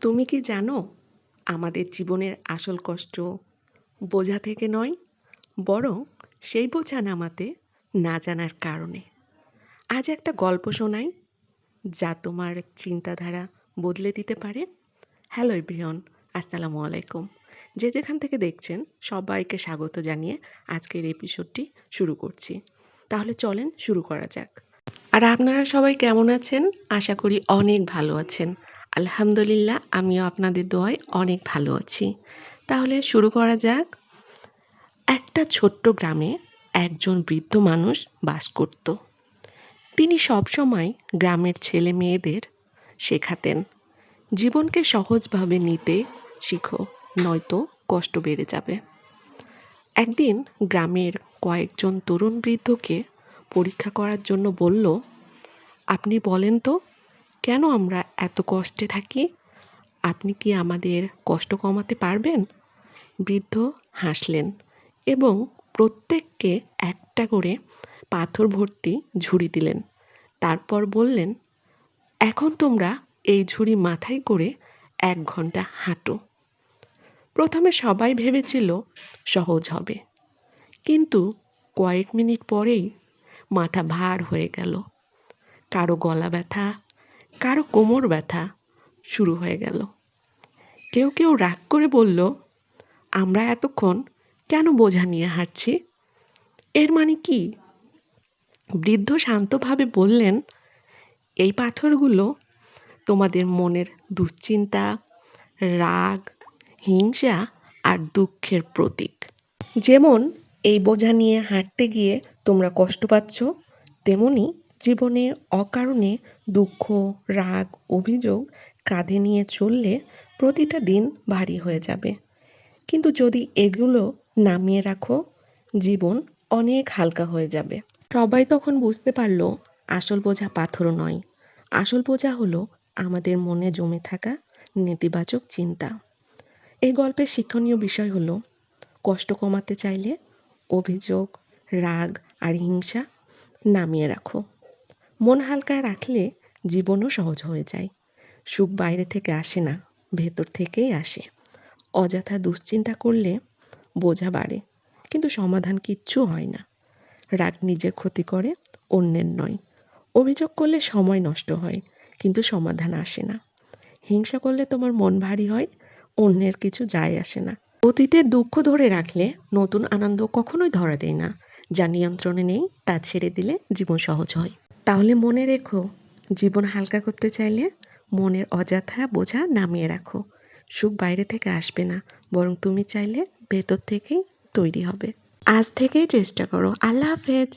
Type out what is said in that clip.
তুমি কি জানো, আমাদের জীবনের আসল কষ্ট বোঝা থেকে নয়, বরং সেই বোঝা নামাতে না জানার কারণে। আজ একটা গল্প শোনাই, যা তোমার চিন্তাধারা বদলে দিতে পারে। হ্যালো এভরিওয়ান, আসসালামু আলাইকুম। যে যেখান থেকে দেখছেন, সবাইকে স্বাগত জানিয়ে আজকের এপিসোডটি শুরু করছি। তাহলে চলেন শুরু করা যাক। আর আপনারা সবাই কেমন আছেন? আশা করি অনেক ভালো আছেন। আলহামদুলিল্লাহ, আমিও আপনাদের দোয়ায় অনেক ভালো আছি। তাহলে শুরু করা যাক। একটা ছোট্ট গ্রামে একজন বৃদ্ধ মানুষ বাস করত। তিনি সবসময় গ্রামের ছেলে মেয়েদের শেখাতেন। জীবনকে সহজভাবে নিতে শিখো, নয়তো কষ্ট বেড়ে যাবে। একদিন গ্রামের কয়েকজন তরুণ বৃদ্ধকে পরীক্ষা করার জন্য বলল, আপনি বলেন তো কেন আমরা এত কষ্টে থাকি? আপনি কি আমাদের কষ্ট কমাতে পারবেন? বৃদ্ধ হাসলেন এবং প্রত্যেককে একটা করে পাথর ভর্তি ঝুড়ি দিলেন। তারপর বললেন, এখন তোমরা এই ঝুড়ি মাথায় করে এক ঘণ্টা হাঁটো। প্রথমে সবাই ভেবেছিল সহজ হবে। কিন্তু কয়েক মিনিট পরেই মাথা ভার হয়ে গেল। কারও গলা ব্যথা কারও কোমর ব্যথা শুরু হয়ে গেল। কেউ কেউ রাগ করে বলল, আমরা এতক্ষণ কেন বোঝা নিয়ে হাঁটছি? এর মানে কি? বৃদ্ধ শান্তভাবে বললেন, এই পাথরগুলো তোমাদের মনের দুশ্চিন্তা, রাগ, হিংসা আর দুঃখের প্রতীক। যেমন এই বোঝা নিয়ে হাঁটতে গিয়ে তোমরা কষ্ট পাচ্ছ, তেমনি জীবনে অকারণে দুঃখ, রাগ, অভিযোগ কাঁধে নিয়ে চললে প্রতিটা দিন ভারী হয়ে যাবে। কিন্তু যদি এগুলো নামিয়ে রাখো, জীবন অনেক হালকা হয়ে যাবে। সবাই তখন বুঝতে পারল, আসল বোঝা পাথর নয়। আসল বোঝা হলো আমাদের মনে জমে থাকা নেতিবাচক চিন্তা। এই গল্পের শিক্ষণীয় বিষয় হলো, কষ্ট কমাতে চাইলে অভিযোগ, রাগ আর হিংসা নামিয়ে রাখো। মন হালকা রাখলে জীবনও সহজ হয়ে যায়। সুখ বাইরে থেকে আসে না, ভেতর থেকেই আসে। অযথা দুশ্চিন্তা করলে বোঝা বাড়ে, কিন্তু সমাধান কিচ্ছু হয় না। রাগ নিজের ক্ষতি করে, অন্যের নয়। অভিযোগ করলে সময় নষ্ট হয়, কিন্তু সমাধান আসে না। হিংসা করলে তোমার মন ভারী হয়, অন্যের কিছু যায় আসে না। অতীতের দুঃখ ধরে রাখলে নতুন আনন্দ কখনোই ধরা দেয় না। যা নিয়ন্ত্রণে নেই, তা ছেড়ে দিলে জীবন সহজ হয়। তাহলে মনে রেখো, জীবন হালকা করতে চাইলে মনের অযথা বোঝা নামিয়ে রাখো। সুখ বাইরে থেকে আসবে না, বরং তুমি চাইলে ভেতর থেকেই তৈরি হবে। আজ থেকেই চেষ্টা করো। আল্লাহ হাফেজ।